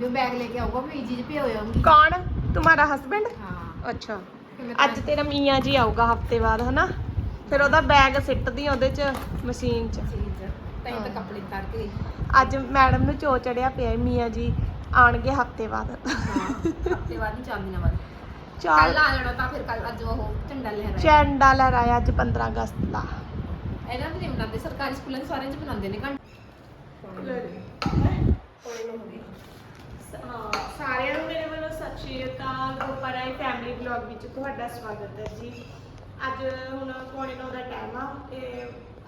ਵੀ ਉਹ ਬੈਗ ਲੈ ਕੇ ਆਊਗਾ ਵੀ ਜੀ ਭਿਓ ਆਉਂਗੀ ਕੌਣ? ਤੁਹਾਡਾ ਹਸਬੈਂਡ ਹਾਂ। ਅੱਛਾ। ਅੱਜ ਤੇਰਾ ਮੀਆਂ ਜੀ ਆਊਗਾ ਹਫ਼ਤੇ ਬਾਅਦ ਹਨਾ? ਫਿਰ ਉਹਦਾ ਬੈਗ ਸਿੱਟਦੀ ਉਹਦੇ ਚ ਮਸ਼ੀਨ ਚ। ਤਾਂ ਇਹ ਤਾਂ ਕੱਪੜੇ ਤਾਰ ਕੇ ਗਈ ਅੱਜ ਮੈਡਮ ਨੂੰ ਚੋ ਚੜਿਆ ਪਿਆ ਏ, ਮੀਆਂ ਜੀ ਆਣਗੇ ਹਫ਼ਤੇ ਬਾਅਦ। ਹਫ਼ਤੇ ਬਾਅਦ ਨਹੀਂ ਚਾਰ ਦਿਨਾਂ ਬਾਅਦ। ਚਾਰ ਕੱਲ ਆ ਜਾਣਾ ਤਾਂ ਫਿਰ ਕੱਲ ਅੱਜ ਉਹ ਝੰਡਾ ਲਹਿਰਾਇਆ। ਚੈਂਡਾ ਲਹਿਰਾਇਆ ਅੱਜ 15 ਅਗਸਤ ਦਾ। ਇਹਨਾਂ ਦੇ ਨਹੀਂ ਮਨਾਉਂਦੇ ਸਰਕਾਰੀ ਸਕੂਲਾਂ 'ਚ ਸਾਰਿਆਂ 'ਚ ਮਨਾਉਂਦੇ ਨੇ ਘੰਟੇ ਹਾਂ, ਸਾਰਿਆਂ ਨੂੰ ਮੇਰੇ ਵੱਲੋਂ ਸਤਿ ਸ਼੍ਰੀ ਅਕਾਲ ਗੋਪਰਾਈ ਫੈਮਿਲੀ ਵਲੌਗ ਵਿੱਚ ਤੁਹਾਡਾ ਸਵਾਗਤ ਹੈ ਜੀ। ਅੱਜ ਹੁਣ ਪੌਣੇ ਨੌ ਦਾ ਟਾਈਮ ਆ ਤੇ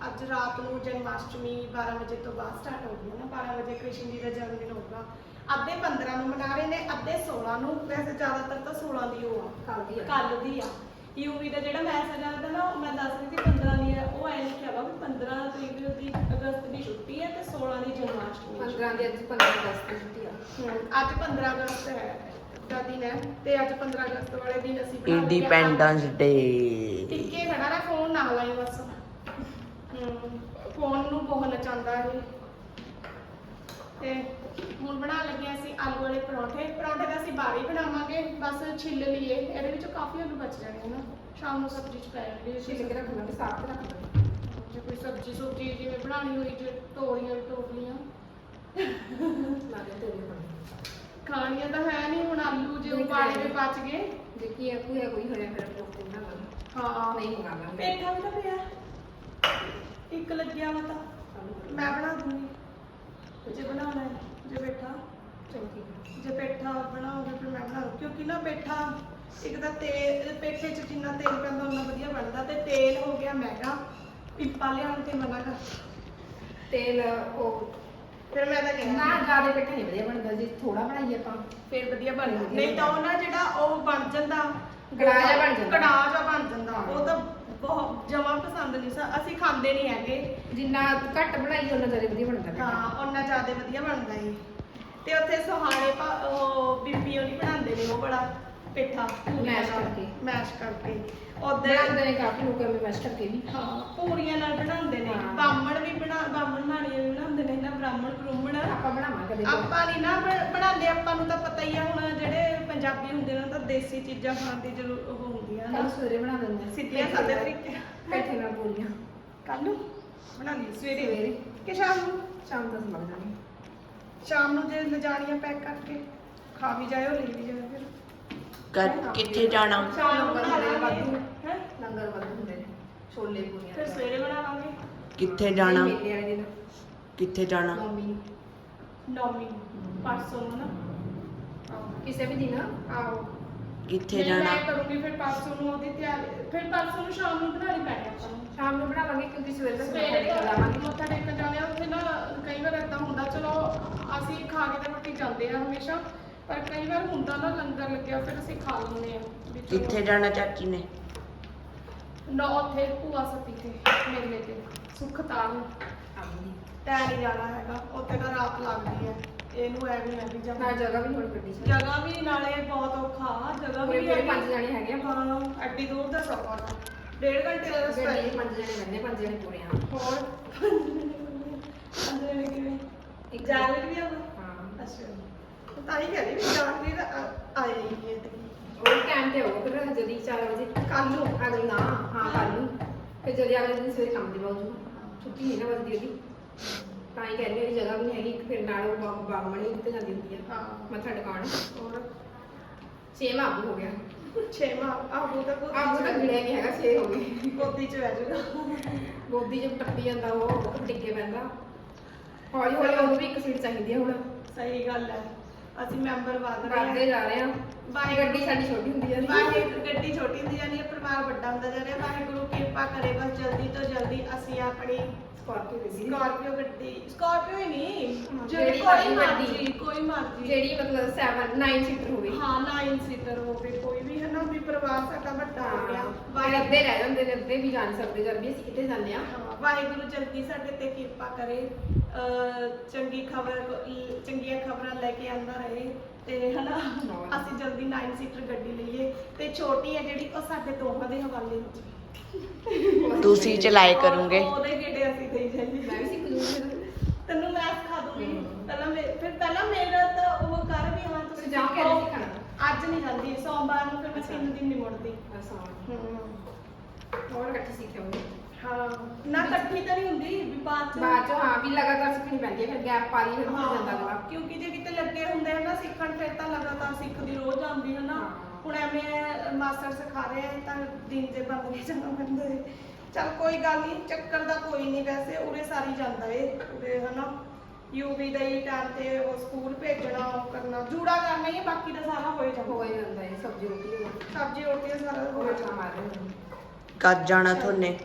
ਅੱਜ ਰਾਤ ਨੂੰ ਜਨਮਾਸ਼ਟਮੀ 12 ਵਜੇ ਤੋਂ ਬਾਅਦ ਸਟਾਰਟ ਹੋ ਗਈ ਨਾ 12 ਵਜੇ ਕ੍ਰਿਸ਼ਨ ਜੀ ਦਾ ਜਨਮ ਦਿਨ ਹੋਊਗਾ। ਅੱਧੇ 15 ਨੂੰ ਮਨਾ ਰਹੇ ਨੇ ਅੱਧੇ 16 ਨੂੰ। ਵੈਸੇ ਜ਼ਿਆਦਾਤਰ ਤਾਂ 16 ਦੀ ਉਹ ਆ ਕੱਲ ਦੀ ਆ। ਕੱਲ ਦੀ ਆ। ਯੂਵੀ ਦਾ ਜਿਹੜਾ ਮੈਸੇਜ ਆਉਂਦਾ ਨਾ ਮੈਂ ਦੱਸ ਰਹੀ ਸੀ 15 ਦੀ ਆ ਉਹ ਐ ਲਿਖਿਆ ਵਾ ਵੀ 15 ਤਰੀਕ ਦੀ ਅਗਸਤ ਦੀ ਛੁੱਟੀ ਹੈ ਤੇ 16 ਦੀ ਜਨਮਾਸ਼ਟਮੀ ਹੈ। 15 ਦੀ ਅੱਜ 15 ਅਗਸਤ ਦੀ ਛੁੱਟੀ ਆ। ਅੱਜ 15 ਅਗਸਤ ਹੈ। ਦਾ ਦਿਨ ਹੈ ਤੇ ਅੱਜ 15 ਅਗਸਤ ਵਾਲੇ ਦਿਨ ਅਸੀਂ ਬਣਾ ਲਏ ਇੰਡੀਪੈਂਡੈਂਸ ਡੇ ਟਿੱਕੇ ਖੜਾ ਨਾ ਫੋਨ ਨਾ ਲਾਈ ਬਸ। ਫੋਨ ਨੂੰ ਬਹੁਤ ਨਚਾਉਂਦਾ ਇਹ। ਤੇ ਹੁਣ ਬਣਾ ਲੱਗੇ ਅਸੀਂ ਆਲੂ ਵਾਲੇ ਪਰੌਂਠੇ। ਪਰੌਂਠੇ ਤਾਂ ਅਸੀਂ ਬਾਹਰ ਹੀ ਬਣਾਵਾਂਗੇ ਬਸ ਛਿੱਲ ਲਈਏ। ਇਹਦੇ ਵਿੱਚੋਂ ਕਾਫੀ ਆਲੂ ਬਚ ਜਾਣੇ ਨਾ। ਸ਼ਾਮ ਨੂੰ ਸਬਜ਼ੀ ਚ ਪੈ ਜਾਣਗੇ ਛਿੱਲ ਕੇ ਰੱਖਣਾ ਤੇ ਸਾਫ਼ ਰੱਖ ਲਓ ਜੇ ਕੋਈ ਸਬਜ਼ੀ ਸੁਬਜ਼ੀ ਜਿਵੇਂ ਬਣਾਉਣੀ ਹੋਈ ਜੇ ਤੋਰੀਆਂ ਬਣ ਖਾਣੀਆਂ ਤਾਂ ਹੈ ਨਹੀਂ ਹੁਣ ਆਲੂ ਜੇ ਨਹੀਂ ਉਬਾਲੇ ਖਾਣੇ। ਵੀ ਬਚ ਗਏ। ਜੇ ਕੀ ਹੈ ਕੋਈ ਕੋਈ ਹੋਇਆ ਫਿਰ ਹਾਂ ਨਹੀਂ ਮੰਗਾ ਲਾਂਗੇ ਪੇਠਾ ਵੀ ਤਾਂ ਪਿਆ। ਇੱਕ ਲੱਗਿਆ ਵਾ ਤਾਂ। ਮੈਂ ਬਣਾ ਦੂੰਗੀ। ਜੇ ਬਣਾਉਣਾ ਹੈ ਜੇ ਪੇਠਾ। ਚਲੋ ਠੀਕ ਹੈ ਜੇ ਪੇਠਾ ਬਣਾਓਗੇ ਫਿਰ ਮੈਂ ਬਣਾ ਲਊਂ। ਕਿਉਂਕਿ ਨਾ ਪੇਠਾ ਇੱਕ ਤਾਂ ਤੇਲ ਪੇਠੇ 'ਚ ਜਿੰਨਾ ਤੇਲ ਪੈਂਦਾ ਉਹਨਾਂ ਵਧੀਆ ਬਣਦਾ। ਤੇ ਤੇਲ ਹੋ ਗਿਆ ਮਹਿੰਗਾ। ਪਿੱਪਾ ਲਿਆਉਣ ਤੇ ਮਨਾ ਕਰ। ਤੇਲ ਉਹ ਫਿਰ ਮੈਂ ਤਾਂ ਨਾ ਜ਼ਿਆਦਾ ਪੇਠਾ ਨਹੀਂ ਵਧੀਆ ਬਣਦਾ ਜੇ ਥੋੜਾ ਬਣਾਈਏ ਆਪਾਂ ਫਿਰ ਵਧੀਆ ਬਣਦਾ ਨਹੀਂ ਤਾਂ ਉਹ ਨਾ ਜਿਹੜਾ ਉਹ ਬਣ ਜਾਂਦਾ। ਕੜਾਹ ਜਿਹਾ ਬਣ ਜਾਂਦਾ। ਕੜਾਹ ਜਿਹਾ ਬਣ ਜਾਂਦਾ। ਉਹ ਤਾਂ ਬਹੁਤ ਜਮਾ ਪਸੰਦ ਨਹੀਂ ਸਾ ਅਸੀਂ ਖਾਂਦੇ ਨਹੀਂ ਹੈਗੇ। ਜਿੰਨਾ ਘੱਟ ਬਣਾਈਏ ਉਹਨਾਂ ਜ਼ਿਆਦਾ ਵਧੀਆ ਬਣਦਾ ਪੇਠਾ ਹਾਂ ਉਹਨਾਂ ਜ਼ਿਆਦਾ ਵਧੀਆ ਬਣਦਾ ਏ। ਤੇ ਉੱਥੇ ਸੁਹਾਣੇ ਭਾ- ਉਹ ਬੀਬੀ ਉਹਨੀ ਬਣਾਉਂਦੇ ਨੇ ਉਹ ਬੜਾ ਪੇਠਾ Mash ਕਰਕੇ। ਮੈਸ਼ ਕਰਕੇ। ਉਧਰ ਬਣਾਉਂਦੇ ਨੇ ਕਾਫੀ ਲੋਕਾਂ ਨੂੰ ਮੈਸ਼ ਕਰਕੇ ਵੀ। ਹਾਂ ਪੂਰੀਆਂ ਨਾਲ ਬਣਾਉਂਦੇ ਨੇ। ਹਾਂ। ਬਾਹਮਣ ਵੀ ਬਣਾ ਬਾਹਮਣ ਨਾਲੀਆਂ ਵੀ ਬਣਾਉਂਦੇ ਨੇ ਨਾ ਬ੍ਰਾਹਮਣ ਬ੍ਰੂਹਮਣ ਆਪਾਂ ਬਣਾਵਾਂਗੇ ਕਦੇ ਆਪਾਂ ਨਹੀਂ ਨਾ ਬ- ਬਣਾਉਂਦੇ ਆਪਾਂ ਨੂੰ ਤਾਂ ਪਤਾ ਹੀ ਆ ਹੁਣ ਜਿਹੜੇ ਪੰਜਾਬੀ ਹੁੰਦੇ ਨੇ ਤਾਂ ਦੇਸੀ ਚੀਜ਼ਾਂ ਖਾਣ ਦੀ ਜ਼ਰੂਰ ਉਹ ਹੁੰਦੀ ਆ ਕੱਲ ਨਾ ਸਵੇਰੇ ਬਣਾ ਦਿੰਦੇ ਹਾਂ। ਸਿੱਧੀਆਂ ਸਾਦੇ ਤਰੀਕੇ ਪੇਠੇ ਨਾਲ ਪੂਰੀਆਂ। ਕੱਲ ਨੂੰ ਬਣਾਉਂਦੇ ਸਵੇਰੇ। ਸਵੇਰੇ। ਕਿ ਸ਼ਾਮ ਨੂੰ? ਸ਼ਾਮ ਤੱਕ ਲੱਗ ਜਾਣੀ ਸ਼ਾਮ ਨੂੰ ਜੇ ਲਿਜਾਣੀਆਂ ਪੈਕ ਕਰਕੇ ਖਾ ਵੀ ਜਾਇਓ ਲੈ ਵੀ ਜਾਇਓ ਫਿਰ। ਕ- ਕਿੱਥੇ ਜਾਣਾ? ਸ਼ਾਮ ਨੂੰ ਬਣਾ ਲਾਂਗੇ। ਹੈਂ? ਲੰਗਰ ਵੱਧ ਹੁੰਦੇ ਨੇ। ਛੋਲੇ ਪੂਰੀਆਂ ਫਿਰ ਸਵੇਰੇ ਬਣਾ ਲਾਂਗੇ ਕਿੱਥੇ ਜਾਣਾ? ਮੇਲੇ ਵਾਲੇ ਦਿਨ। ਕਿੱਥੇ ਜਾਣਾ? ਮੰਮੀ ਨੂੰ ਨੌਮੀ ਪਰਸੋਂ ਨੂੰ ਨਾ। ਕਿਸੇ ਵੀ ਦਿਨ। ਆਓ ਕਿੱਥੇ ਨਹੀਂ, ਜਾਣਾ? ਮੈਂ ਕਰੂੰਗੀ ਫਿਰ ਪਰਸੋਂ ਨੂੰ ਉਹਦੀ ਤਿਆਰੀ। ਫਿਰ ਪਰਸੋਂ ਨੂੰ ਸ਼ਾਮ ਨੂੰ ਬਣਾਣੀ ਪੈਣੀ ਆਪਾਂ ਨੂੰ। ਸ਼ਾਮ ਨੂੰ ਬਣਾਵਾਂਗੇ ਕਿਉਂਕਿ ਸਵੇਰੇ ਤੱਕ ਸਵੇਰੇ ਮੱਥਾ ਤੋਂ ਟੇਕ ਲਾਵਾਂਗੇ। ਮੱਥਾ ਟੇਕਣ ਜਾਂਦੇ ਆ ਉੱਥੇ ਨਾ ਕਈ ਵਾਰ ਏਦਾਂ ਹੁੰਦਾ ਚਲੋ ਅਸੀਂ ਖਾ ਕੇ ਤਾਂ ਰੋਟੀ ਜਾਂਦੇ ਆ ਹਮੇਸ਼ਾ ਪਰ ਕਈ ਵਾਰ ਹੁੰਦਾ ਨਾ ਲੰਗਰ ਲੱਗਿਆ ਫਿਰ ਅਸੀਂ ਖਾ ਲੈਂਦੇ ਆ ਵੀ ਚਲੋ- ਕਿੱਥੇ ਜਾਣਾ ਚਾਚੀ ਨੇ? ਨਾ ਉੱਥੇ ਭੂਆ ਸਤੀ ਤੇ ਮੇਲੇ ਤੇ ਸੁਖਤਾਨ ਆਵਾਂਗੇ ਤੈ ਨਹੀਂ ਜਾਣਾ ਹੈਗਾ ਉੱਥੇ ਤਾਂ ਰਾਤ ਲੱਗਦੀ ਹੈ। ਇਹਨੂੰ ਐ ਵੀ ਹੈ ਵੀ ਨਾ ਜਮਾ ਜਗ੍ਹਾ ਵੀ ਥੋੜੀ ਗੱਡੀ ਚ ਜਗ੍ਹਾ ਵੀ ਨਾਲੇ ਬਹੁਤ ਔਖਾ ਜਗ੍ਹਾ ਵੀ ਹੈਗੀ। ਪੰਜ ਜਾਣੇ ਹੈਗੇ ਆ। ਹਾਂ ਐਡੀ ਦੂਰ ਦਾ ਸਫ਼ਰ ਆ। ਡੇਢ ਘੰਟੇ ਦਾ ਰਸਤਾ ਹੈ ਪੰਜ ਜਾਣੇ ਬੰਦੇ ਪੰਜ ਜਾਣੇ ਪੂਰੇ ਆ। ਹੋਰ? ਅੰਦਰ ਨੇ ਕਿਵੇਂ? ਇੱਕ- ਜਾਗਰ ਵੀ ਹਾਂ। ਅੱਛਾ। ਤਾਂ ਹੀ ਕਹਿੰਦੀ ਵੀ ਜਾਗਰ ਦਾ ਆਏ ਹੀ ਤੇ ਉਹ ਟਾਈਮ ਤੇ ਹੋਊਗਾ ਫਿਰ ਜਦੀ 4 ਵਜੇ। ਕੱਲ ਨੂੰ? ਅਗਲੇ ਨਾ ਹਾਂ ਕੱਲ ਨੂੰ। ਫਿਰ ਜਦੀ ਅਗਲੇ ਦਿਨ ਸਵੇਰੇ ਕੰਮ ਤੇ ਛੁੱਟੀ ਨਹੀਂ ਨਾ ਵੱਜਦੀ ਉਹਦੀ। ਤਾਂ ਹੀ ਕਹਿੰਦੇ ਉਹਦੀ ਜਗ੍ਹਾ ਵੀ ਨਹੀਂ ਹੈਗੀ ਇੱਕ ਫਿਰ ਨਾਲ ਉਹ ਬਾ- ਬਾਗਮਣੀ ਉੱਤੇ ਜਾਂਦੀ ਹੁੰਦੀ ਆ ਹਾਂ। ਮੱਥਾ ਟਿਕਾਉਣ। ਹੋਰ? ਛੇ ਮਾਬੂ ਹੋ ਗਿਆ। ਛੇਵਾਂ ਆਹੋ ਤਾਂ ਆਬੂ ਤਾਂ ਗਿਣਿਆ ਨਹੀਂ ਹੈਗਾ ਛੇ ਹੋ ਗਏ। ਗੋਦੀ ਚ ਬਹਿ ਜਾਊਗਾ। ਗੋਦੀ ਚ ਟੱਪੀ ਜਾਂਦਾ ਉਹ ਉਹ ਟਿੱਕੇ ਪੈਂਦਾ। ਹੌਲੀ ਹੌਲੀ ਉਹਨੂੰ ਵੀ ਇੱਕ ਸੀਟ ਚਾਹੀਦੀ ਆ ਹੁਣ। ਸਹੀ ਗੱਲ ਹੈ। ਅਸੀਂ ਮੈਂਬਰ ਵਧ ਰਹੇ ਵੱਧਦੇ ਹਾਂ। ਜਾ ਰਹੇ ਆ ਬਾਈ ਗੱਡੀ ਸਾਡੀ ਛੋਟੀ ਹੁੰਦੀ ਜਾਂਦੀ ਆ ਵਾਹਿਗੁਰੂ ਗੱਡੀ ਛੋਟੀ ਹੁੰਦੀ ਜਾਂਦੀ ਹੈ ਪਰਿਵਾਰ ਵੱਡਾ ਹੁੰਦਾ ਜਾ ਰਿਹਾ। ਵਾਹਿਗੁਰੂ ਕਿਰਪਾ ਕਰੇ ਬਸ ਜਲਦੀ ਤੋਂ ਜਲਦੀ ਅਸੀਂ ਆਪਣੀ ਸਕਾਰਪੀਓ ਗੱਡੀ ਸਕਾਰਪੀਓ ਗੱਡੀ ਸਕਾਰਪੀਓ ਹੀ ਨਹੀਂ ਹਾਂ, ਜਿਹੜੀ ਜਿਹੜੀ ਕੋਈ ਗੱਡੀ। ਮਰਜ਼ੀ ਕੋਈ ਮਰਜ਼ੀ। ਜਿਹੜੀ ਮਤਲਬ 7 9 ਸੀਟਰ ਹੋਵੇ। ਹਾਂ 9 ਸੀਟਰ ਹੋਵੇ ਕੋਈ ਵੀ ਹੈ ਨਾ ਵੀ ਪਰਿਵਾਰ ਸਾਡਾ ਵੱਡਾ ਹੋ ਗਿਆ। ਬਾਈ ਵਾਹਿਗੁਰੂ ਅੱਧੇ ਰਹਿ ਜਾਂਦੇ ਨੇ ਅੱਧੇ ਵੀ ਜਾ ਨਹੀਂ ਸਕਦੇ ਜਦ ਵੀ ਅਸੀਂ ਕਿਤੇ ਜਾਂਦੇ ਆ ਹਾਂ, ਵਾਹਿਗੁਰੂ ਜਲਦੀ ਸਾਡੇ ਤੇ ਕਿਰਪਾ ਕਰੇ। ਚੰਗੀ ਖਬਰ ਚੰਗੀਆਂ ਖਬਰਾਂ ਲੈ ਕੇ ਆਂਦਾ ਰਹੇ ਤੇ ਹਨਾ ਹਾਂ। ਅਸੀਂ ਜਲਦੀ 9 ਸੀਟਰ ਗੱਡੀ ਲਈਏ ਤੇ ਛੋਟੀ ਹੈ ਜਿਹੜੀ ਉਹ ਸਾਡੇ ਦੋਹਾਂ ਦੇ ਹਵਾਲੇ ਹੋ ਜਾਵੇ। ਤੁਸੀਂ ਚਲਾਏ ਕਰੋਗੇ। ਉਹ- ਉਹਦੇ ਗੇੜੇ ਅਸੀਂ ਦੇਈ ਜਾਈਏ। ਮੈਂ ਵੀ ਸਿੱਖ ਫਿਰ ਤੈਨੂੰ ਮੈਂ ਸਿਖਾ ਦੂੰਗੀ। ਪਹਿਲਾਂ ਮੇ- ਫਿਰ ਪਹਿਲਾਂ ਮੇਰਾ ਤਾਂ ਉਹ ਕਰ ਜੀ ਸੋਮਵਾਰ ਨੂੰ ਫਿਰ ਮੈਂ ਤਿੰਨ ਦਿਨ ਨਹੀਂ ਮੁੜਦੀ। ਹੂੰ। ਹੋਰ ਇਕੱਠੀ ਸਿੱਖਿਆ ਹੋਵੇ ਹਾਂ। ਨਾ ਇਕੱਠੀ ਤਾਂ ਨਹੀਂ ਹੁੰਦੀ ਵੀ ਬਾਅਦ ਚ ਬਾਅਦ ਚੋਂ ਹਾਂ ਵੀ ਲਗਾਤਾਰ ਸਿੱਖਣੀ ਪੈਂਦੀ ਹੈ ਫਿਰ ਗੈਪ ਪਾ ਲਈ ਫਿਰ ਹੋ ਜਾਂਦਾ ਅਗਲਾ। ਕਿਉਂਕਿ ਜੇ ਕਿਤੇ ਲੱਗੇ ਹੁੰਦੇ ਹਨ ਨਾ ਸਿੱਖਣ ਫਿਰ ਤਾਂ ਲਗਾਤਾਰ ਸਿੱਖਦੀ ਰੋਜ਼ ਆਉਂਦੀ ਹੈ ਨਾ। ਹਾਂ। ਹੁਣ ਐਵੇਂ ਮਾਸਟਰ ਸਿਖਾ ਰਹੇ ਆ ਤਾਂ ਦਿਨ ਦੇ ਬੰਦ ਕੇ ਜਾਣਾ ਪੈਂਦਾ ਹੈ ਚਲ ਕੋਈ ਗੱਲ ਨਹੀਂ ਚੱਕਰ ਦਾ ਕੋਈ ਨਹੀਂ ਵੈਸੇ ਉਰੇ ਸਾਰੀ ਜਾਂਦਾ ਏ ਉਰੇ ਹਨਾ। ਯੂਵੀ ਦਾ ਹੀ ਟਾਈਮ ਤੇ ਉਹ ਸਕੂਲ ਭੇਜਣਾ ਉਹ ਕਰਨਾ। ਜੂੜਾ ਕਰਨਾ ਹੀ ਹੈ, ਬਾਕੀ ਦਾ ਸਾਰਾ ਹੋਏ ਜਾਂਦਾ। ਹੋ ਹੀ ਜਾਂਦਾ ਹੈ ਸਬਜ਼ੀ ਰੋਟੀ ਸਬਜ਼ੀ ਰੋਟੀ ਸਾਰਾ ਉਹ ਹੋਏ ਚਾ ਜਾਂਦਾ ਮਾਰ ਰਹੇ ਕਦ ਜਾਣਾ ਤੁਹਾਨੇ?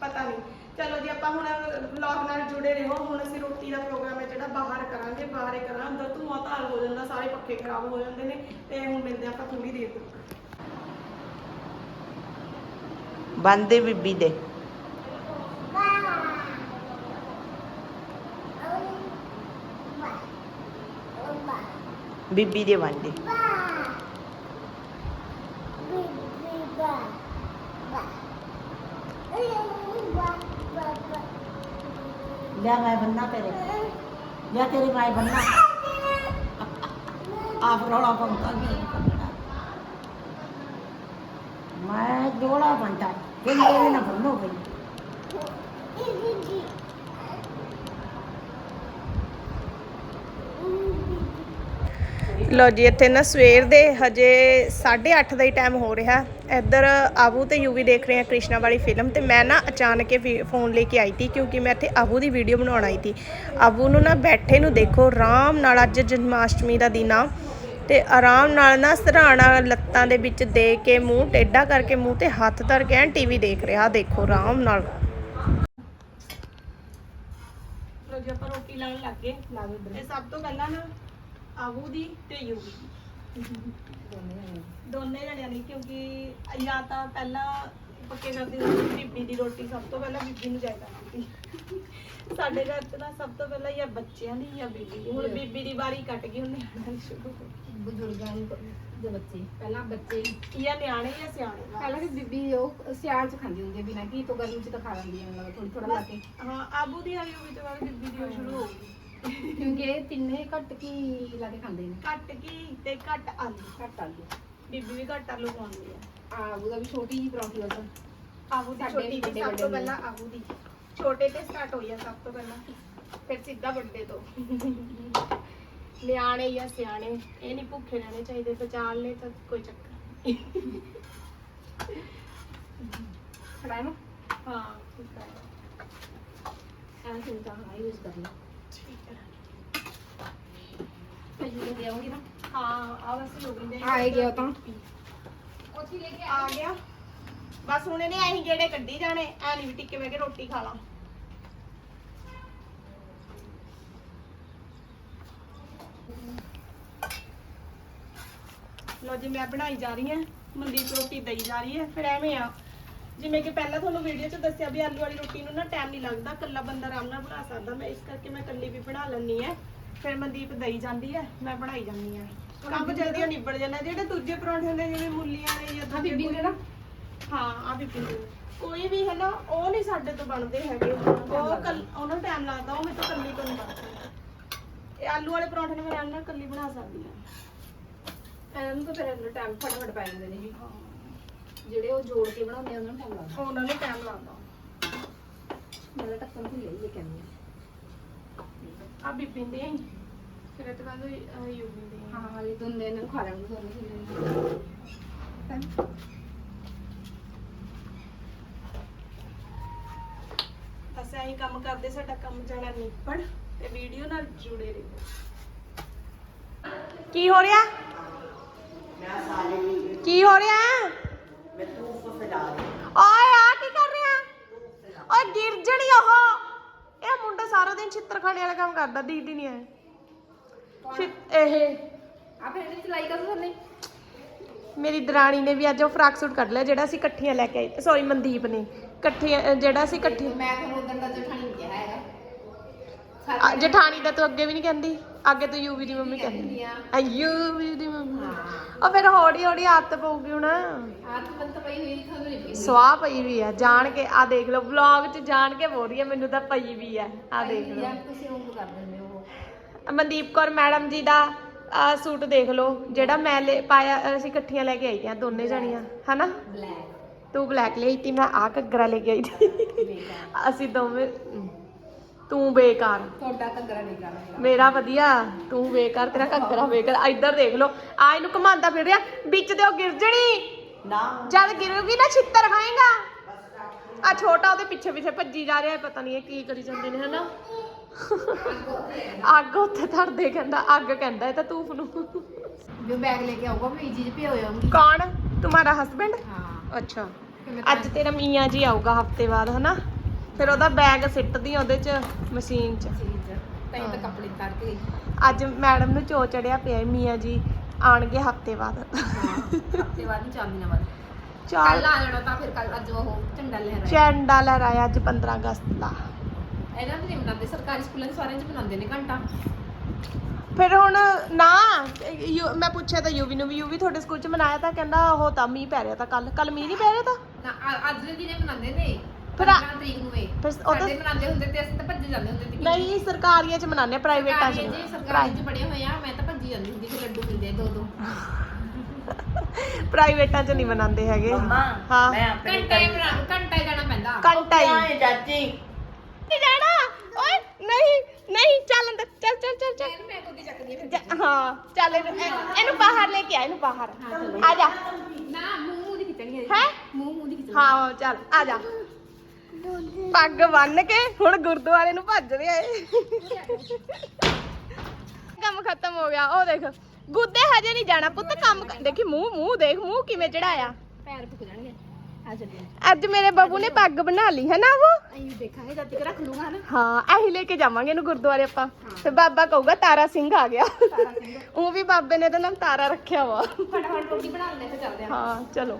ਪਤਾ ਨਹੀਂ। ਚਲੋ ਜੀ, ਆਪਾਂ ਹੁਣ ਵਲੌਗ ਨਾਲ ਜੁੜੇ ਰਹੋ। ਹੁਣ ਅਸੀਂ ਰੋਟੀ ਦਾ ਪ੍ਰੋਗਰਾਮ ਹੈ ਜਿਹੜਾ ਬਾਹਰ ਕਰਾਂਗੇ, ਬਾਹਰੇ ਕਰਾਂ। ਅੰਦਰ ਧੂਆਂ ਧਾਲ ਹੋ ਜਾਂਦਾ, ਸਾਰੇ ਪੱਖੇ ਖਰਾਬ ਹੋ ਜਾਂਦੇ ਨੇ। ਤੇ ਹੁਣ ਮਿਲਦੇ ਆਪਾਂ ਥੋੜੀ ਦੇਰ ਤੱਕ। ਬੰਦੇ ਬੀਬੀ ਦੇ। ਬੀਬੀ ਦੇ ਬੰਦੇ ਲਿਆ ਮੈਂ ਬੰਨਾ ਤੇਰੇ ਲਿਆ ਤੇਰੀ ਮਾਈ ਬੰਨਾ ਆਪ ਰੌਲਾ ਪਾਉਂਦਾ ਨਹੀਂ ਮੈਂ ਜੋੜਾ ਬੰਦਾ ਕਿ ਮੇਰੇ ਨਾ ਬੰਨੋ ਬਈ ਲੋ ਜੀ ਇੱਥੇ ਨਾ ਸਵੇਰ ਦੇ ਹਜੇ 8:30 ਦਾ ਹੀ ਟਾਈਮ ਹੋ ਰਿਹਾ। ਇੱਧਰ ਆਬੂ ਤੇ ਯੂਵੀ ਦੇਖ ਰਹੇ ਆ ਕ੍ਰਿਸ਼ਨਾ ਵਾਲੀ ਫਿਲਮ ਤੇ ਮੈਂ ਨਾ ਅਚਾਨਕ ਹੀ ਫੋਨ ਲੈ ਕੇ ਆਈ ਤੀ ਕਿਉਂਕਿ ਮੈਂ ਇੱਥੇ ਆਬੂ ਦੀ ਵੀਡੀਓ ਬਣਾਉਣ ਆਈ ਤੀ ਆਬੂ ਨੂੰ ਨਾ ਬੈਠੇ ਨੂੰ ਦੇਖੋ ਆਰਾਮ ਨਾਲ ਅੱਜ ਜਨਮਾਸ਼ਟਮੀ ਦਾ ਦਿਨ ਆ ਤੇ ਆਰਾਮ ਨਾਲ ਨਾ ਸਰਾਣਾ ਲੱਤਾਂ ਦੇ ਵਿੱਚ ਦੇ ਕੇ ਮੂੰਹ ਟੇਢਾ ਕਰਕੇ ਮੂੰਹ ਤੇ ਹੱਥ ਧਰ ਕੇ ਟੀਵੀ ਦੇਖ ਰਿਹਾ ਦੇਖੋ ਆਰਾਮ ਨਾਲ। ਲੋ ਜੀ ਆਪਾਂ ਰੋਟੀ ਲਾਉਣ ਲੱਗੇ ਲਾਵੇ ਤੇ ਸਭ ਤੋਂ ਪਹਿਲਾਂ ਨਾ ਆਬੂ ਦੀ ਤੇ ਯੂਵੀ ਦੀ। ਦੋਨੇ ਜਣਿਆਂ ਦੀ ਕਿਉਂਕਿ ਜਾਂ ਤਾਂ ਪਹਿਲਾਂ ਪੱਕੇ ਕਰਦੀ ਸੀ ਬੀਬੀ ਦੀ ਰੋਟੀ ਸਭ ਤੋਂ ਪਹਿਲਾਂ ਬੀਬੀ ਨੂੰ ਚਾਹੀਦਾ। ਹੁੰਦੀ ਸਾਡੇ ਘਰ ਚ ਨਾ ਸਭ ਤੋਂ ਪਹਿਲਾਂ ਜਾਂ ਬੱਚਿਆਂ ਦੀ ਜਾਂ ਬੀਬੀ ਦੀ। ਹੁਣ ਬੀਬੀ ਦੀ ਵਾਰੀ ਕੱਟ ਗਈ ਨਿਆਣਿਆਂ ਦੀ ਸ਼ੁਰੂ ਹੋ ਬਜ਼ੁਰਗਾਂ ਨੂੰ ਦੇ ਬੱਚੇ? ਪਹਿਲਾਂ ਬੱਚੇ ਜਾਂ ਨਿਆਣੇ ਜਾਂ ਸਿਆਣੇ ਬਸ। ਪਹਿਲਾਂ ਵੀ ਬੀਬੀ ਉਹ ਸਿਆਲ ਚ ਖਾਂਦੀ ਹੁੰਦੀ ਬਿਨਾ ਕੀ ਤੋਂ ਗਰਮੀ ਚ ਤਾਂ ਖਾ ਲੈਂਦੀ ਹੈ ਮਤਲਬ ਥੋੜੀ ਥੋੜਾ ਲਾ ਕੇ ਹਾਂ ਆਬੂ ਦੀ ਆਈ ਹੋਈ ਤੋਂ ਬਾਅਦ ਬੀਬੀ ਦੀ ਉਹ ਸ਼ੁਰੂ ਹੋ ਗਈ। ਕਿਉਂਕਿ ਇਹ ਤਿੰਨੇ ਘੱਟ ਕੀ ਲਾ ਕੇ ਖਾਂਦੇ ਨੇ। ਕੱਟ ਕੀ ਤੇ ਘੱਟ ਆਲੂ। ਘੱਟ ਆਲੂ। ਬੀਬੀ ਵੀ ਘੱਟ ਆਲੂ ਪਾਉਂਦੀ ਆ। ਆ ਉਹਦਾ ਵੀ ਛੋਟੀ ਜਿਹੀ ਪਰੌਂਠੀ ਬਸ ਆਬੂ ਦੀ ਸਾਡੇ ਛੋਟੀ ਵੱਡੇ ਸਭ ਵੱਡੇ ਤੋਂ ਨੇ। ਪਹਿਲਾਂ ਆਬੂ ਦੀ। ਛੋਟੇ ਤੇ ਸਟਾਰਟ ਹੋਈ ਆ ਸਭ ਤੋਂ ਪਹਿਲਾਂ। ਫਿਰ ਸਿੱਧਾ ਵੱਡੇ ਤੋਂ। ਨਿਆਣੇ ਜਾਂ ਸਿਆਣੇ। ਇਹ ਨਹੀਂ ਭੁੱਖੇ ਰਹਿਣੇ ਚਾਹੀਦੇ ਬਚਾ ਲੈ ਤਾਂ ਕੋਈ ਚੱਕਰ ਨਹੀਂ। ਖੜਾ ਨਾ? ਹਾਂ ਠੀਕ ਹੈ ਐਂ ਸੁਣ ਤਾਂ ਹਾਂ ਯੂਜ਼ ਕਰ ਲਓ ਠੀਕ ਹੈ। ਮੈਂ ਯੂਜ਼ ਦੇ ਆਉਂਗੀ ਨਾ? ਹਾਂ ਆ ਬਸ ਹੋ ਗਈ ਆ ਹੀ ਗਿਆ ਤਾਂ। ਉੱਥੇ ਲੈ ਕੇ ਆ ਗਿਆ। ਬਸ ਹੁਣ ਇਹਨੇ ਐਂ ਜਿਹੜੇ ਕੱਢੀ ਜਾਣੇ ਐ ਨਹੀਂ ਵੀ ਟਿੱਕੇ ਬਹਿ ਕੇ ਰੋਟੀ ਖਾ ਲਾਂ। ਲੋ ਜੀ ਮੈਂ ਬਣਾਈ ਜਾ ਰਹੀ ਹਾਂ ਮਨਦੀਪ ਰੋਟੀ ਦਈ ਜਾ ਰਹੀ ਹੈ ਫਿਰ ਐਵੇਂ ਆ। ਜਿਵੇਂ ਕਿ ਪਹਿਲਾਂ ਤੁਹਾਨੂੰ ਵੀਡੀਓ 'ਚ ਦੱਸਿਆ ਵੀ ਆਲੂ ਵਾਲੀ ਰੋਟੀ ਨੂੰ ਨਾ ਟਾਈਮ ਨਹੀਂ ਲੱਗਦਾ ਕੱਲਾ ਬੰਦਾ ਆਰਾਮ ਨਾਲ ਬਣਾ ਸਕਦਾ। ਮੈਂ ਇਸ ਕਰਕੇ ਮੈਂ ਕੱਲੀ ਵੀ ਬਣਾ ਲੈਂਦੀ ਹੈ। ਫਿਰ ਮਨਦੀਪ ਦਈ ਜਾਂਦੀ ਹੈ ਮੈਂ ਬਣਾਈ ਜਾਂਦੀ ਹਾਂ। ਕੰਮ ਜਲਦੀ ਨਿਬੜ ਜਾਂਦਾ ਜਿਹੜੇ ਦੂਜੇ ਪਰੌਂਠੇ ਹੁੰਦੇ ਜਿਵੇਂ ਮੁੱਲੀਆਂ ਨੇ ਜਾਂ ਆ ਦੂਜੇ ਬੀਬੀ ਦੇ ਨਾ। ਹਾਂ ਆ ਬੀਬੀ ਦੇ ਕੋਈ ਵੀ ਹੈ ਨਾ ਉਹ ਨਹੀਂ ਸਾਡੇ ਤੋਂ ਬਣਦੇ ਹੈਗੇ। ਉਹ ਕੱਲ ਉਹਨਾਂ ਨੂੰ ਟਾਈਮ ਲੱਗਦਾ ਉਹ ਤੋਂ ਕੱਲੀ ਤੋਂ ਨਹੀਂ ਬਣਦਾ ਇਹ ਆਲੂ ਵਾਲੇ ਪਰੌਂਠੇ ਨੇ ਮੈਂ ਆਰਾਮ ਨਾਲ ਕੱਲੀ ਬਣਾ ਸਕਦੀ ਹਾਂ। ਇਹਨਾਂ ਨੂੰ ਤਾਂ ਫਿਰ ਟਾਈਮ ਫਟਾਫਟ ਪੈ ਜਾਂਦੇ ਨੇ ਜੀ। ਜਿਹੜੇ ਉਹ ਜੋੜ ਕੇ ਬਣਾਉਂਦੇ ਆ ਉਹਨਾਂ ਨੂੰ ਟਾਈਮ ਲੱਗਦਾ। ਉਹਨਾਂ ਨੂੰ ਟਾਈਮ ਲੱਗਦਾ। ਮੈਂ ਤਾਂ ਟੱਕਣ ਭੁੱਲ ਗਈ ਇਹ ਕਹਿੰਦੀ ਆ। ਬੀਬੀ ਦੇ। ਫਿਰ ਇਹ ਤੋਂ ਬਾਅਦ ਯੂਵੀ ਦੇ। ਹਾਂ ਹਾਲੇ ਦੋਨੇ ਇਹਨਾਂ ਨੂੰ ਖਾ ਲੈਣ ਦੋਨੇ ਦੋਨੇ ਅਸੀਂ ਐਂ ਕੰਮ ਕਰਦੇ ਸਾਡਾ ਕੰਮ ਜਾਣਾ ਨਿਪੜ ਤੇ ਵੀਡੀਓ ਨਾਲ ਜੁੜੇ ਰਹੋ। ਕੀ ਹੋ ਰਿਹਾ? ਕੀ ਹੋ ਰਿਹਾ? ਓਏ ਆ ਕੀ ਕਰ ਰਿਹਾ? ਓਏ ਗਿਰ ਜਣੀ ਉਹ। ਇਹ ਮੁੰਡਾ ਸਾਰਾ ਦਿਨ ਛਿੱਤਰ ਖਾਣੇ ਵਾਲਾ ਕੰਮ ਕਰਦਾ ਦੀਦੀ ਨਹੀਂ ਆਏ ਛਿੱਤ ਇਹ। ਆ ਫਿਰ ਇਹਦੀ ਚਲਾਈ ਕਰ ਥੱਲੇ। ਮੇਰੀ ਦਰਾਣੀ ਨੇ ਵੀ ਅੱਜ ਉਹ ਫਰਾਕ ਸੂਟ ਕੱਢ ਲਿਆ ਜਿਹੜਾ ਅਸੀਂ ਇਕੱਠੀਆਂ ਲੈ ਕੇ ਆਏ। ਸੌਰੀ ਮਨਦੀਪ ਨੇ। ਇਕੱਠੀਆਂ ਜਿਹੜਾ ਅਸੀਂ ਇਕੱਠੀ ਮੈਂ ਤੁਹਾਨੂੰ ਉਦੋਂ ਦਾ ਜਠਾਣੀ ਨਹੀਂ ਕਿਹਾ ਹੈਗਾ। ਆ, ਜਠਾਣੀ ਦਾ ਤੂੰ ਅੱਗੇ ਵੀ ਨਹੀਂ ਕਹਿੰਦੀ। ਅੱਗੇ ਤੂੰ ਯੂਵੀ ਦੀ ਮੰਮੀ ਕਹਿੰਦੀ ਆ ਆ। ਯੂਵੀ ਦੀ ਮੰਮੀ। ਉਹ ਫਿਰ ਹੌਲੀ ਹੌਲੀ ਆਦਤ ਪਊਗੀ ਹੁਣ। ਆਹ ਤਾਂ ਬੰਤ ਪਈ ਹੋਈ ਤੁਹਾਨੂੰ ਨਹੀਂ ਪਈ ਸਵਾਹ ਪਈ ਵੀ ਆ ਜਾਣ ਕੇ ਆ ਦੇਖ ਲਓ ਵਲੌਗ 'ਚ ਜਾਣ ਕੇ ਬੋਲ ਰਹੀ ਹੈ ਮੈਨੂੰ ਤਾਂ ਪਈ ਵੀ ਆ ਆ ਦੇਖ ਲਓ। ਯਾਰ ਤੁਸੀਂ ਉਹ ਕਰ ਦਿੰਦੇ ਹੋ। ਮਨਦੀਪ ਕੌਰ ਮੈਡਮ ਜੀ ਦਾ ਆ ਸੂਟ ਦੇਖ ਲਓ ਜਿਹੜਾ ਮੈਂ ਲੈ ਪਾਇਆ ਅਸੀਂ ਇਕੱਠੀਆਂ ਲੈ ਕੇ ਆਈਆਂ ਦੋਨੇ ਜਣੀਆਂ ਹਨਾ? ਬਲੈਕ ਤੂੰ ਬਲੈਕ ਲਈ ਤੀ ਮੈਂ ਆ ਘੱਗਰਾ ਲੈ ਕੇ ਆਈ ਸੀ ਅਸੀਂ ਦੋਵੇਂ ਤੂੰ ਬੇਕਾਰ। ਤੁਹਾਡਾ ਘੱਗਰਾ ਨਹੀਂ ਕਰਨਾ। ਮੇਰਾ ਵਧੀਆ ਤੂੰ ਬੇਕਾਰ ਤੇਰਾ ਘੱਗਰਾ ਬੇਕਾਰ। ਇੱਧਰ ਦੇਖ ਲਓ ਆ ਇਹਨੂੰ ਘਮਾਉਂਦਾ ਫਿਰ ਰਿਹਾ ਵਿੱਚ ਦੇ ਉਹ ਗਿਰ ਜਣੀ। ਨਾ। ਜਦ ਗਿਰੂਗੀ ਨਾ ਛਿੱਤਰ ਖਾਏਗਾ। ਆ ਛੋਟਾ ਉਹਦੇ ਪਿੱਛੇ ਪਿੱਛੇ ਭੱਜੀ ਜਾ ਰਿਹਾ ਹੈ, ਪਤਾ ਨਹੀਂ ਇਹ ਕੀ ਕਰੀ ਜਾਂਦੇ ਨੇ ਹਨਾ? ਅੱਗ ਉੱਥੇ ਧਰਦੇ ਕਹਿੰਦਾ ਅੱਗ ਕਹਿੰਦਾ ਇਹ ਤਾਂ ਤੂਫ ਨੂੰ। ਜੋ ਬੈਗ ਲੈ ਕੇ ਆਊਗਾ ਮੈਂ ਈਜੀ ਚ ਭਿਓ ਜਾਊਂਗੀ। ਕੌਣ? ਤੁਹਾਡਾ ਹਸਬੈਂਡ ਹਾਂ। ਅੱਛਾ। ਫਿਰ ਮੈਂ ਅੱਜ ਤੇਰਾ ਮੀਆਂ ਜੀ ਆਊਗਾ ਹਫ਼ਤੇ ਬਾਅਦ ਹਨਾ? ਫਿਰ ਉਹਦਾ ਬੈਗ ਸਿੱਟਦੀ ਆ ਉਹਦੇ ਚ ਮਸ਼ੀਨ ਚ। ਤਾਂ ਤਾਂ ਕੱਪੜੇ ਤਾਰ ਅੱਜ ਮੈਡਮ ਨੂੰ ਚੋ ਚੜਿਆ ਪਿਆ ਹੈ, ਮੀਆਂ ਜੀ ਆਣਗੇ ਹਫ਼ਤੇ ਬਾਅਦ। ਹਫ਼ਤੇ ਬਾਅਦ ਨਹੀਂ ਚਾਰ ਦਿਨਾਂ ਬਾਅਦ ਚਾਰ ਆ ਜਾਣਾ ਤਾਂ ਫਿਰ ਕੱਲ ਅੱਜ ਉਹ ਝੰਡਾ ਲਹਿਰਾਇਆ। ਝੰਡਾ ਲਹਿਰਾਇਆ ਅੱਜ 15 ਅਗਸਤ ਦਾ। ਇਹਨਾਂ ਦੇ ਨਹੀਂ ਮਨਾਉਂਦੇ ਸਰਕਾਰੀ ਸਕੂਲਾਂ 'ਚ ਸਾਰਿਆਂ 'ਚ ਮਨਾਉਂਦੇ ਨੇ ਘੰਟਾ। ਫਿਰ ਹੁਣ ਨਾ ਯੂ- ਮੈਂ ਪੁੱਛਿਆ ਤਾਂ ਯੂਵੀ ਨੂੰ ਵੀ ਯੂਵੀ ਤੁਹਾਡੇ ਸਕੂਲ ਚ ਮਨਾਇਆ ਤਾਂ ਕਹਿੰਦਾ ਉਹ ਤਾਂ ਮੀਂਹ ਪੈ ਰਿਹਾ ਤਾਂ ਕੱਲ ਕੱਲ ਮੀਂਹ ਨਹੀਂ ਪੈ ਰਿਹਾ ਤਾਂ? ਨਾ ਅ- ਅੱਜ ਦੇ ਦਿਨੇ ਮਨਾਉਂਦੇ ਨੇ। ਫਿਰ ਆ- 15 ਤਰੀਕ ਨੂੰ ਇਹ ਫਿਰ ਉਹ ਤਾਂ- ਸਾਡੇ ਮਨਾਉਂਦੇ ਹੁੰਦੇ ਤੇ ਅਸੀਂ ਤਾਂ ਭੱਜ ਜਾਂਦੇ ਹੁੰਦੇ ਸੀ ਨਹੀਂ ਸਰਕਾਰੀਆਂ ਚ ਮਨਾਉਂਦੇ ਪ੍ਰਾਈਵੇਟਾਂ ਚ ਸਰਕਾਰੀ ਜੀ ਸਰਕਾਰੀ 'ਚ ਪੜੇ ਹੋਏ ਆ ਮੈਂ ਤਾਂ ਭੱਜੀ ਜਾਂਦੀ ਹੁੰਦੀ ਸੀ ਲੱਡੂ ਮਿਲਦੇ ਦੋ ਦੋ। ਪ੍ਰਾਈਵੇਟਾਂ ਚ ਨਹੀਂ ਮਨਾਉਂਦੇ ਹੈਗੇ। ਮੰਮਾ ਹਾਂ। ਮੈਂ ਆਪਣੇ ਘੰਟਾ ਹੀ ਬਣਾ- ਘੰਟਾ ਹੀ ਜਾਣਾ ਪੈਂਦਾ। ਘੰਟਾ ਹੀ। ਆਏ ਚਾਚੀ। ਨਹੀਂ ਜਾਣਾ। ਓਏ ਨਹੀਂ ਨਹੀਂ ਚੱਲ ਅੰਦਰ ਚੱਲ ਚੱਲ ਚੱਲ ਚੱਲ। ਇਹਨੂੰ ਮੈਂ ਕੋਦੀ ਚੱਕਦੀ ਆ ਫਿਰ ਜਾ- ਹਾਂ ਚੱਲ ਇਹਨੂੰ ਇਹ- ਇਹਨੂੰ ਬਾਹਰ ਲੈ ਕੇ ਆ ਇਹਨੂੰ ਬਾਹਰ। ਆ ਜਾ। ਨਾ ਮੂੰਹ ਮੂੰਹ ਦੀ ਖਿੱਚਣੀ ਹੈ। ਹੈਂ? ਮੂੰਹ ਮੂੰਹ ਦੀ ਖਿੱਚਣੀ ਹਾਂ ਚੱਲ ਆ ਜਾ। ਪੱਗ ਬੰਨ ਕੇ ਹੁਣ ਗੁਰਦੁਆਰੇ ਨੂੰ ਭੱਜ ਰਿਹਾ ਏ ਕੰਮ ਖਤਮ ਹੋ ਗਿਆ, ਉਹ ਦੇਖ। ਗੁੱਦੇ ਹਜੇ ਨਹੀਂ ਜਾਣਾ ਪੁੱਤ ਕੰਮ ਦੇਖੀ ਮੂੰਹ ਮੂੰਹ ਦੇਖ, ਮੂੰਹ ਕਿਵੇਂ ਚੜਾਇਆ ਪੈਰ ਫੁੱਕ ਜਾਣਗੇ ਅੱਜ ਮੇਰੇ ਬਾਬੂ ਨੇ ਪੱਗ ਬਣਾ ਲਈ ਹੈ ਨਾ ਉਹ? ਅਈਂ ਦੇਖਾਂਗੇ ਜਦ ਤੱਕ ਰੱਖ ਲੂਗਾ ਨਾ? ਹਾਂ ਐਹੀ ਲੈ ਕੇ ਜਾਵਾਂਗੇ ਇਹਨੂੰ ਗੁਰਦੁਆਰੇ ਆਪਾਂ। ਤੇ ਬਾਬਾ ਕਹੂਗਾ ਤਾਰਾ ਸਿੰਘ ਆ ਗਿਆ। ਉਹ ਵੀ ਬਾਬੇ ਨੇ ਇਹਦਾ ਨਾਮ ਤਾਰਾ ਰੱਖਿਆ ਵਾ। ਫਟਾਫਟ ਰੋਟੀ ਬਣਾ ਲੈਂਦੇ ਤੇ ਚੱਲਦੇ ਆ ਹਾਂ ਚਲੋ।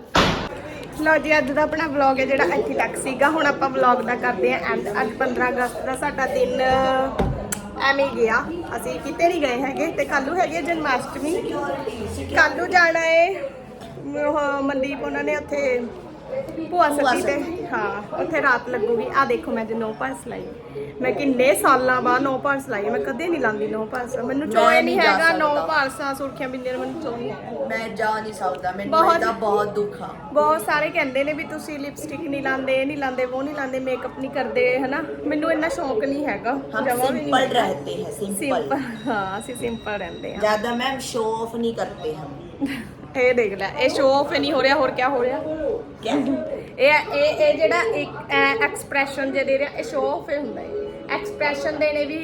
ਲਓ ਜੀ ਅੱਜ ਦਾ ਆਪਣਾ ਵਲੌਗ ਹੈ ਜਿਹੜਾ ਇੱਥੇ ਤੱਕ ਸੀਗਾ। ਹੁਣ ਆਪਾਂ ਵਲੌਗ ਦਾ ਕਰਦੇ ਆਂ ਐਂਡ ਅੱਜ 15 ਅਗਸਤ ਦਾ ਸਾਡਾ ਦਿਨ ਐਵੇਂ ਗਿਆ। ਅਸੀਂ ਕਿਤੇ ਨਹੀਂ ਗਏ ਹੈਗੇ ਤੇ ਕੱਲੂ ਹੈਗੀ ਹੈ ਜਨਮਾਸ਼ਟਮੀ। ਕੱਲੂ ਜਾਣਾ ਏ ਮਨਦੀਪ ਉਹਨਾਂ ਨੇ ਉੱਥੇ ਭੂਆ ਸੱਤੀ ਤੇ ਹਾਂ ਉੱਥੇ ਰਾਤ ਲੱਗੂਗੀ ਆ ਦੇਖੋ ਮੈਂ ਜੇ ਨੋ ਪਰਸ ਲਾਈ ਮੈਂ ਕਿੰਨੇ ਸਾਲਾਂ ਬਾਅਦ ਨੋ ਪਰਸ ਲਾਈ ਹੈ। ਮੈਂ ਕਦੇ ਨਹੀਂ ਲਾਉਂਦੀ ਨੋ ਪਰਸ ਮੈਨੂੰ ਚੋਏ ਮੈਂ ਨਹੀਂ ਨਹੀਂ ਜਾ ਹੈਗਾ ਨੋ ਸਕਦਾ। ਪਰਸਾਂ ਸੁਰਖੀਆਂ ਬਿੰਦੀਆਂ ਮੈਨੂੰ ਚੋਏ ਨਹੀਂ ਹੈਗਾ ਮੈਂ ਜਾ ਨਹੀਂ ਸਕਦਾ ਮੈਨੂੰ ਬਹੁਤ- ਇਹਦਾ ਬਹੁਤ ਦੁੱਖ ਆ ਬਹੁਤ ਸਾਰੇ ਕਹਿੰਦੇ ਨੇ ਵੀ ਤੁਸੀਂ ਲਿਪਸਟਿਕ ਨਹੀਂ ਲਾਉਂਦੇ ਇਹ ਨਹੀਂ ਲਾਉਂਦੇ ਉਹ ਨਹੀਂ ਲਾਉਂਦੇ ਮੇਕਅਪ ਨਹੀਂ ਕਰਦੇ ਹਨਾ ਮੈਨੂੰ ਇੰਨਾ ਸ਼ੌਕ ਨਹੀਂ ਹੈਗਾ हम ਜਮਾਂ ਵੀ ਨਹੀਂ सिंपल रहते हैं सिंपल ਸਿੰਪਲ ਹਾਂ ਅਸੀਂ ਸਿੰਪਲ ਰਹਿੰਦੇ ਹਾਂ ज्यादा मैम शो ऑफ नहीं करते हम ਇਹ ਦੇਖ ਲੈ ਇਹ ਸ਼ੋਅ ਆਫ ਨਹੀਂ ਹੋ ਰਿਹਾ ਹੋਰ ਕੀ ਹੋ ਰਿਹਾ ਇਹ ਇਹ ਇਹ ਜਿਹੜਾ ਇੱਕ ਐਕਸਪ੍ਰੈਸ਼ਨ ਜੇ ਦੇ ਰਿਹਾ ਇਹ ਸ਼ੋਅ ਆਫ ਹੁੰਦਾ ਹੈ ਐਕਸਪ੍ਰੈਸ਼ਨ ਦੇਣੇ ਵੀ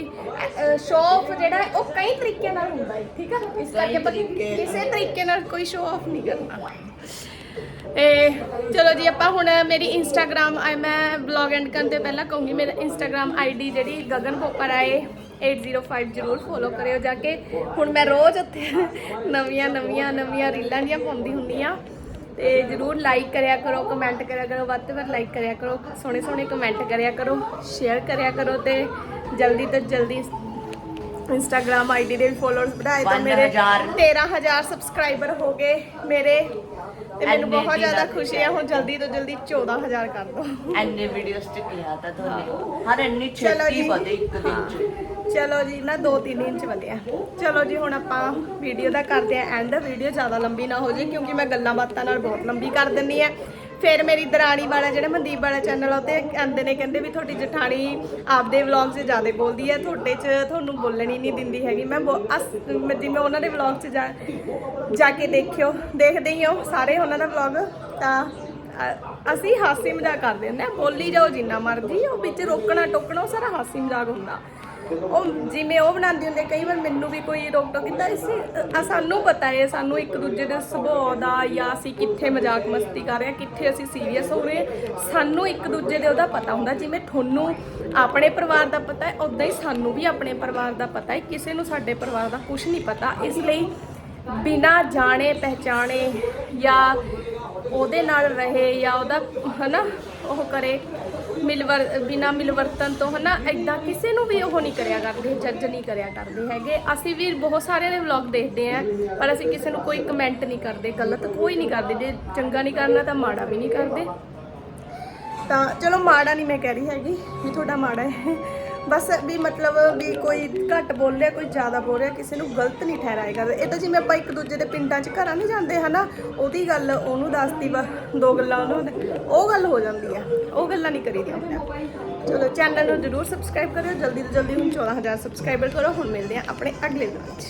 ਸ਼ੋਅ ਆਫ ਜਿਹੜਾ ਹੈ, ਉਹ ਕਈ ਤਰੀਕੇ ਨਾਲ ਹੁੰਦਾ ਹੈ ਠੀਕ ਆ? ਇਸ ਕਰਕੇ ਤਰੀਕੇ। ਕਿਸੇ ਤਰੀਕੇ ਨਾਲ ਕੋਈ ਸ਼ੋਅ ਆਫ ਨਹੀਂ ਕਰਨਾ। ਇਹ ਚਲੋ ਜੀ ਆਪਾਂ ਹੁਣ ਮੇਰੀ ਇੰਸਟਾਗ੍ਰam ਮੈਂ ਵਲੌਗ ਐਂਡ ਕਰਨ ਤੋਂ ਪਹਿਲਾਂ ਕਹੂੰਗੀ ਮੇਰਾ ਇੰਸਟਾਗ੍ਰam ਆਈਡੀ ਜਿਹੜੀ ਗਗਨ ਪੋਪਰ ਆਏ 805 ਜਰੂਰ ਫੋਲੋ ਕਰਿਓ ਜਾ ਕੇ। ਹੁਣ ਮੈਂ ਰੋਜ਼ ਉੱਥੇ ਨਵੀਆਂ ਨਵੀਆਂ ਨਵੀਆਂ ਰੀਲਾਂ ਦੀਆਂ ਪਾਉਂਦੀ ਹੁੰਦੀ ਆ। ਤੇ ਜਰੂਰ ਲਾਈਕ ਕਰਿਆ ਕਰੋ ਕਮੈਂਟ ਕਰਿਆ ਕਰੋ ਵੱਧ ਤੋਂ ਵੱਧ ਲਾਈਕ ਕਰਿਆ ਕਰੋ ਸੋਹਣੇ ਸੋਹਣੇ ਕਮੈਂਟ ਕਰਿਆ ਕਰੋ ਸ਼ੇਅਰ ਕਰਿਆ ਕਰੋ ਤੇ ਜਲਦੀ ਤੋਂ ਜਲਦੀ ਇੰਸਟਾਗ੍ਰam ਆਈਡੀ ਦੇ ਫੋਲੋਅਰਸ ਵਧਾਏ ਤਾਂ ਮੇਰੇ 1000 13000 ਸਬਸਕ੍ਰਾਈਬਰ ਹੋ ਗਏ ਮੇਰੇ। ਤੇ ਮੈਨੂੰ ਬਹੁਤ ਜ਼ਿਆਦਾ ਖੁਸ਼ੀ ਹੈ ਹੁਣ ਜਲਦੀ ਤੋਂ ਜਲਦੀ 14000 ਕਰ ਦੋ। ਐਨੇ ਵੀਡੀਓਸ ਚ ਕਿਹਾ ਤਾਂ ਤੁਹਾਨੂੰ ਹਰ ਇੰਨੀ ਚਲੋ ਛੇਤੀ ਜੀ। ਵਧੇ ਇੱਕ ਦਿਨ ਚ। ਚਲੋ ਜੀ ਨਾ 2-3 ਇੰਚ ਵਧਿਆ। ਚਲੋ ਜੀ ਹੁਣ ਆਪਾਂ ਵੀਡੀਓ ਦਾ ਕਰਦੇ ਆਂ ਐਂਡ ਵੀਡੀਓ ਜ਼ਿਆਦਾ ਲੰਬੀ ਨਾ ਹੋ ਜੇ ਕਿਉਂਕਿ ਮੈਂ ਗੱਲਾਂ ਬਾਤਾਂ ਨਾਲ ਬਹੁਤ ਲੰਬੀ ਕਰ ਦਿੰਨੀ ਆ। ਫਿਰ ਮੇਰੀ ਦਰਾਣੀ ਵਾਲਾ ਜਿਹੜਾ ਮਨਦੀਪ ਵਾਲਾ ਚੈਨਲ ਉਹ ਤੇ ਆਂਦੇ ਨੇ, ਕਹਿੰਦੇ ਵੀ ਤੁਹਾਡੀ ਜਠਾਣੀ ਆਪਦੇ ਵਲੌਗ 'ਚ ਜ਼ਿਆਦਾ ਬੋਲਦੀ ਹੈ, ਤੁਹਾਡੇ 'ਚ ਤੁਹਾਨੂੰ ਬੋਲਣ ਹੀ ਨਹੀਂ ਦਿੰਦੀ ਹੈਗੀ। ਮੈਂ ਬੋ- ਅਸ- ਮੈਂ ਜਿਵੇਂ ਉਹਨਾਂ ਦੇ ਵਲੌਗ 'ਚ ਜਾ ਜਾ ਕੇ ਦੇਖਿਓ, ਦੇਖਦੇ ਹੀ ਹੋ ਸਾਰੇ ਉਹਨਾਂ ਦਾ ਵਲੌਗ ਤਾਂ ਅ- ਅਸੀਂ ਹਾਸੀ ਮਜ਼ਾਕ ਕਰਦੇ ਹੁੰਦੇ ਹਾਂ। ਬੋਲੀ ਜਾਓ ਜਿੰਨਾ ਮਰਜ਼ੀ, ਉਹ ਵਿੱਚ ਰੋਕਣਾ ਟੋਕਣਾ ਉਹ ਸਾਰਾ ਹਾਸੀ ਮਜ਼ਾਕ ਹੁੰਦਾ। ਉਹ ਜਿਵੇਂ ਉਹ ਬਣਾਉਂਦੇ ਹੁੰਦੇ, ਕਈ ਵਾਰ ਮੈਨੂੰ ਵੀ ਕੋਈ ਰੋਕ ਟੋਕ ਕੀਤਾ ਇਸ ਅ- ਸਾਨੂੰ ਪਤਾ ਹੈ ਸਾਨੂੰ ਇੱਕ ਦੂਜੇ ਦੇ ਸੁਭਾਅ ਦਾ ਜਾਂ ਅਸੀਂ ਕਿੱਥੇ ਮਜ਼ਾਕ ਮਸਤੀ ਕਰ ਰਹੇ ਹਾਂ, ਕਿੱਥੇ ਅਸੀਂ ਸੀਰੀਅਸ ਹੋ ਰਹੇ ਹਾਂ। ਸਾਨੂੰ ਇੱਕ ਦੂਜੇ ਦੇ ਉਹਦਾ ਪਤਾ ਹੁੰਦਾ, ਜਿਵੇਂ ਤੁਹਾਨੂੰ ਆਪਣੇ ਪਰਿਵਾਰ ਦਾ ਪਤਾ ਹੈ ਉਦਾਂ ਹੀ ਸਾਨੂੰ ਵੀ ਆਪਣੇ ਪਰਿਵਾਰ ਦਾ ਪਤਾ ਹੈ ਕਿਸੇ ਨੂੰ ਸਾਡੇ ਪਰਿਵਾਰ ਦਾ ਕੁਝ ਨਹੀਂ ਪਤਾ। ਇਸ ਲਈ ਬਿਨਾ ਜਾਣੇ, ਪਹਿਚਾਣੇ ਜਾਂ ਉਹਦੇ ਨਾਲ ਰਹੇ ਜਾਂ ਉਹਦਾ, ਹਨਾ, ਉਹ ਕਰੇ ਮਿਲਵਰ, ਬਿਨਾ ਮਿਲਵਰਤਨ ਤੋਂ ਹਨਾ ਐਦਾਂ ਕਿਸੇ ਨੂੰ ਵੀ ਉਹ ਨਹੀਂ ਕਰਿਆ ਕਰਦੇ ਜੱਜ ਨਹੀਂ ਕਰਿਆ ਕਰਦੇ ਹੈਗੇ। ਅਸੀਂ ਵੀ ਬਹੁਤ ਸਾਰਿਆਂ ਦੇ ਵਲੌਗ ਦੇਖਦੇ ਆਂ, ਪਰ ਅਸੀਂ ਕਿਸੇ ਨੂੰ ਕੋਈ ਕਮੈਂਟ ਨਹੀਂ ਕਰਦੇ, ਗਲਤ ਕੋਈ ਨਹੀਂ ਕਰਦੇ, ਜੇ ਚੰਗਾ ਨਹੀਂ ਕਰਨਾ ਤਾਂ ਮਾੜਾ ਵੀ ਨਹੀਂ ਕਰਦੇ। ਤਾਂ ਚਲੋ ਮਾੜਾ ਨਹੀਂ ਮੈਂ ਕਹਿ ਰਹੀ ਹੈਗੀ, ਵੀ ਤੁਹਾਡਾ ਮਾੜਾ ਹੈ। ਬਸ ਵੀ ਮਤਲਬ ਵੀ ਕੋਈ ਘੱਟ ਬੋਲ ਰਿਹਾ ਕੋਈ ਜ਼ਿਆਦਾ ਬੋਲ ਰਿਹਾ ਕਿਸੇ ਨੂੰ ਗਲਤ ਨਹੀਂ ਠਹਿਰਾਏਗਾ। ਇਹ ਤਾਂ ਜਿਵੇਂ ਆਪਾਂ ਇੱਕ ਦੂਜੇ ਦੇ ਪਿੰਡਾਂ 'ਚ ਘਰਾਂ ਨਹੀਂ ਜਾਂਦੇ, ਹਨਾ? ਉਹਦੀ ਗੱਲ ਉਹਨੂੰ ਦੱਸਦੀ ਵਾ, ਦੋ ਗੱਲਾਂ ਉਹਨੂੰ ਉਹ ਗੱਲ ਹੋ ਜਾਂਦੀ ਆ, ਉਹ ਗੱਲਾਂ ਨਹੀਂ ਕਰੀਦੀਆਂ ਹੁੰਦੀਆਂ। ਚਲੋ ਚੈਨਲ ਨੂੰ ਜਰੂਰ ਸਬਸਕ੍ਰਾਈਬ ਕਰਿਓ, ਜਲਦੀ ਤੋਂ ਜਲਦੀ ਹੁਣ 14000 ਸਬਸਕ੍ਰਾਈਬਰ ਕਰੋ, ਹੁਣ ਮਿਲਦੇ ਆ ਆਪਣੇ ਅਗਲੇ ਵਲੌਗ 'ਚ।